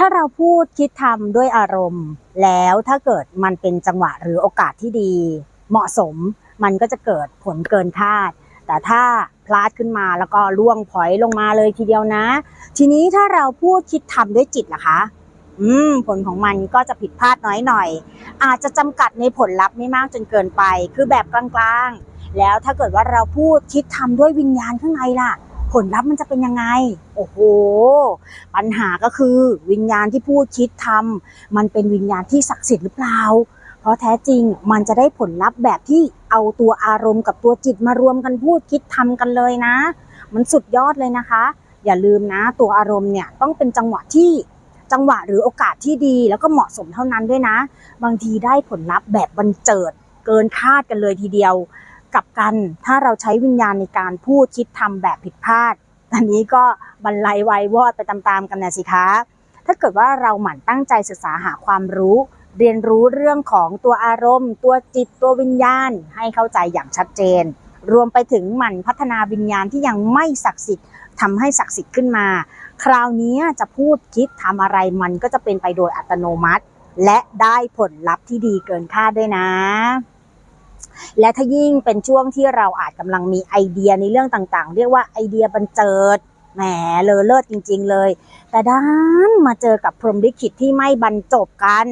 ถ้าเราพูดคิดทำด้วยอารมณ์ แล้วถ้าเกิดมันเป็นจังหวะหรือโอกาสที่ดี เหมาะสมมันก็จะเกิดผลเกินคาด แต่ถ้าพลาดขึ้นมาแล้วก็ล่วงพลอยลงมาเลยทีเดียวนะ ทีนี้ถ้าเราพูดคิดทำด้วยจิตล่ะคะอืมผลของมันก็จะผิดพลาดน้อยหน่อย อาจจะจำกัดในผลลัพธ์ไม่มากจนเกินไป คือแบบกลางๆ แล้วถ้าเกิดว่าเราพูดคิดทำด้วยวิญญาณข้างในล่ะ ผลลัพธ์มันจะเป็นยังไง โอ้โห ปัญหาก็คือวิญญาณที่พูดคิดทำมันเป็นวิญญาณที่ศักดิ์สิทธิ์หรือเปล่า เพราะแท้จริงมันจะได้ผลลัพธ์แบบที่เอาตัวอารมณ์กับตัวจิตมารวมกันพูดคิดทำกันเลยนะ มันสุดยอดเลยนะคะ อย่าลืมนะ ตัวอารมณ์เนี่ยต้องเป็นจังหวะที่จังหวะหรือโอกาสที่ดีแล้วก็เหมาะสมเท่านั้นด้วยนะ บางทีได้ผลลัพธ์แบบบันเจิดเกินคาดกันเลยทีเดียว กับกัน ถ้าเราใช้วิญญาณในการพูดคิดทำแบบผิดพลาดอันนี้ก็บรรลัยวายวอดไปตามๆกันนะสิคะ ถ้าเกิดว่าเราหมั่นตั้งใจศึกษาหาความรู้ เรียนรู้เรื่องของตัวอารมณ์ ตัวจิตตัววิญญาณ ให้เข้าใจอย่างชัดเจน รวมไปถึงหมั่นพัฒนาวิญญาณที่ยังไม่ศักดิ์สิทธิ์ทำให้ศักดิ์สิทธิ์ขึ้นมา คราวนี้จะพูดคิดทำอะไรมันก็จะเป็นไปโดยอัตโนมัติ และได้ผลลัพธ์ที่ดีเกินคาดด้วยนะ และถ้ายิ่งเป็นช่วงที่เราอาจกำลังมีไอเดียในเรื่องต่างๆ เรียกว่าไอเดียบันเจิดแหมเลอเลิศจริง ๆ เลย แต่ด้านมาเจอกับพรหมลิขิตที่ไม่บรรจบกัน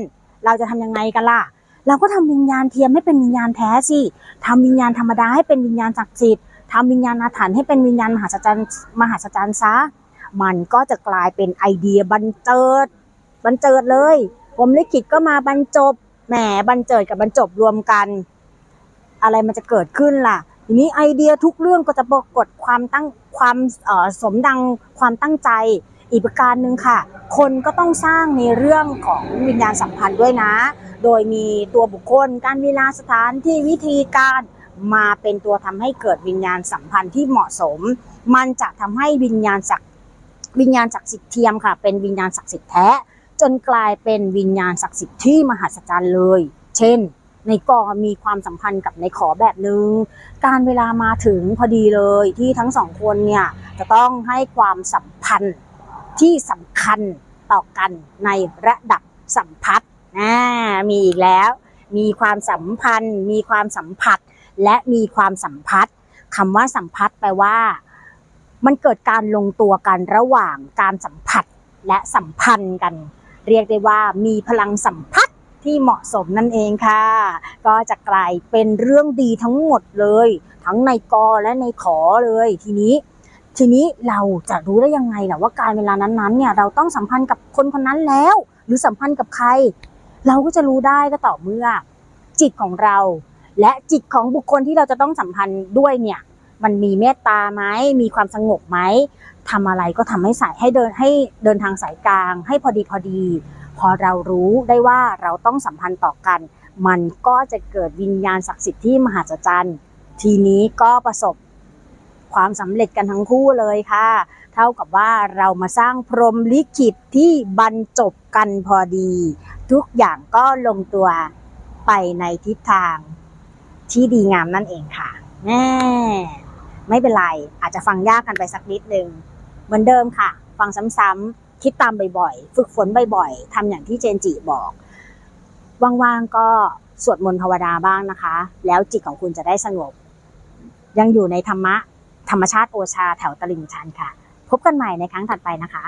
เราจะทำยังไงกันล่ะ เราก็ทำวิญญาณเทียมให้เป็นวิญญาณแท้สิทำวิญญาณธรรมดาให้เป็นวิญญาณศักดิ์สิทธิ์ทำวิญญาณอาถรรพ์ให้เป็นวิญญาณมหาศจรรย์มหาศจรรย์ซะมันก็จะกลายเป็นไอเดียบันเจิดบันเจิดเลยพรหมลิขิตก็มาบรรจบแหมบันเจิดกับบรรจบรวมกัน อะไรมันจะเกิดขึ้นล่ะ ทีนี้ไอเดียทุกเรื่องก็จะปรากฏความตั้งความสมดังความตั้งใจอีกประการหนึ่งค่ะ คนก็ต้องสร้างในเรื่องของวิญญาณสัมพันธ์ด้วยนะ โดยมีตัวบุคคล การเวลาสถานที่วิธีการมาเป็นตัวทำให้เกิดวิญญาณสัมพันธ์ที่เหมาะสม มันจะทำให้วิญญาณศักดิ์วิญญาณศักดิ์สิทธิ์เทียมค่ะ เป็นวิญญาณศักดิ์สิทธิ์แท้ จนกลายเป็นวิญญาณศักดิ์สิทธิ์ที่มหัศจรรย์เลย เช่น ในกอมีความสัมพันธ์กับในขอแบบนึง การเวลามาถึงพอดีเลยที่ทั้งสองคนเนี่ยจะต้องให้ความสัมพันธ์ที่สำคัญต่อกันในระดับสัมพัทธ์อ่ามีอีกแล้ว มีความสัมพันธ์ มีความสัมผัส และมีความสัมพัทธ์คำว่าสัมพัทธ์แปลว่า มันเกิดการลงตัวกันระหว่างการสัมผัสและสัมพันธ์กัน เรียกได้ว่ามีพลังสัมพัท ที่เหมาะสมนั่นเองค่ะ ก็จะกลายเป็นเรื่องดีทั้งหมดเลย ทั้งในกอและในขอเลยทีนี้ทีนี้เราจะรู้ได้ยังไงนะว่าการเวลานั้นๆเนี่ยเราต้องสัมพันธ์กับคนคนนั้นแล้ว หรือสัมพันธ์กับใคร เราก็จะรู้ได้ก็ต่อเมื่อ จิตของเรา และจิตของบุคคลที่เราจะต้องสัมพันธ์ด้วยเนี่ย มันมีเมตตาไหมมีความสงบไหมทำอะไรก็ทำให้สายให้เดินให้เดินทางสายกลาง ให้พอดีพอดี พอเรารู้ได้ว่าเราต้องสัมพันธ์ต่อกัน มันก็จะเกิดวิญญาณศักดิ์สิทธิ์ที่มหัศจรรย์ ทีนี้ก็ประสบความสำเร็จกันทั้งคู่เลยค่ะ เท่ากับว่าเรามาสร้างพรหมลิขิตที่บรรจบกันพอดี ทุกอย่างก็ลงตัวไปในทิศทางที่ดีงามนั่นเองค่ะแน่ไม่เป็นไร อาจจะฟังยากกันไปสักนิดนึง เหมือนเดิมค่ะ ฟังซ้ำๆ คิดตามบ่อยๆ ฝึกฝนบ่อยๆทำอย่างที่เจนจิบอกว่างๆก็สวดมนต์ภาวนาบ้างนะคะ แล้วจิตของคุณจะได้สงบ ยังอยู่ในธรรมะธรรมชาติโอชาแถวตลิ่งชันค่ะ พบกันใหม่ในครั้งถัดไปนะคะ